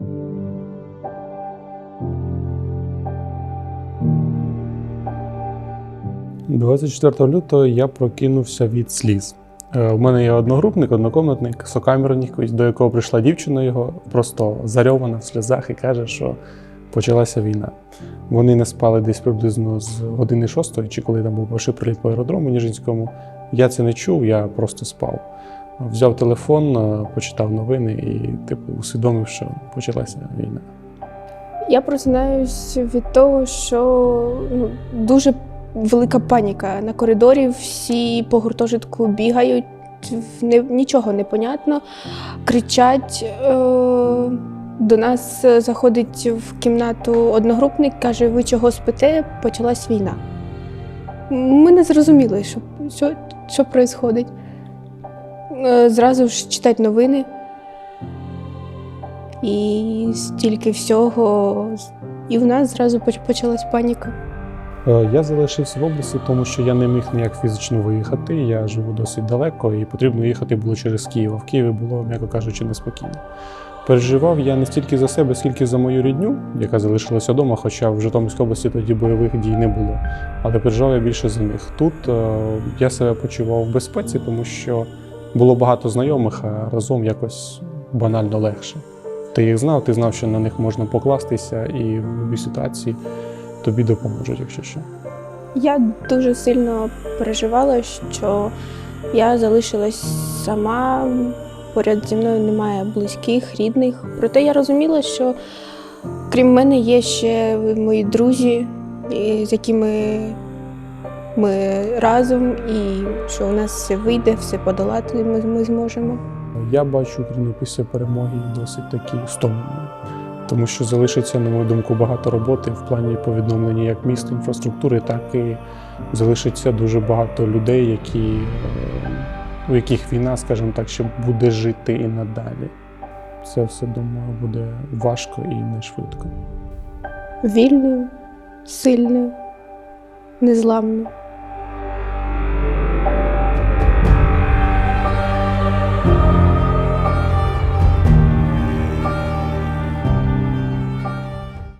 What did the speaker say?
– 24 лютого я прокинувся від сліз. Е, У мене є одногрупник, однокомнатник, сокамерник, до якого прийшла дівчина його, просто зарьована в сльозах і каже, що почалася війна. Вони не спали десь приблизно з години шостої, чи коли там був перший приліт по аеродрому Ніжинському. Я це не чув, я просто спав. Взяв телефон, е, почитав новини і типу усвідомив, що почалася війна. Я просинаюсь від того, що ну, дуже велика паніка. На коридорі всі по гуртожитку бігають, не, нічого не понятно, кричать. Е, до нас заходить в кімнату одногрупник, каже: Ви чого спите? Почалась війна. Ми не зрозуміли, що, що, що. Зразу ж читати новини. І стільки всього. І в нас зразу поч- почалась паніка. Е, Я залишився в області, тому що я не міг ніяк фізично виїхати. Я живу досить далеко, і потрібно їхати було через Київ. А в Києві було, м'яко кажучи, неспокійно. Переживав я не стільки за себе, скільки за мою рідню, яка залишилася вдома, хоча в Житомирській області тоді бойових дій не було. Але переживав я більше за них. Тут е, я себе почував в безпеці, тому що було багато знайомих, а разом якось банально легше. Ти їх знав, ти знав, що на них можна покластися, і в будь-якій ситуації тобі допоможуть, якщо що. Я дуже сильно переживала, що я залишилась сама, поряд зі мною немає близьких, рідних. Проте я розуміла, що крім мене є ще мої друзі, з якими ми разом, і що у нас все вийде, все подолати ми, ми зможемо. Я бачу Україну після перемоги досить таки стомленою, тому що залишиться, на мою думку, багато роботи в плані по відновленню як міст інфраструктури, так і залишиться дуже багато людей, які, у яких війна, скажімо так, ще буде жити і надалі. Це все, думаю, буде важко і не швидко. Вільною, сильною, незламною.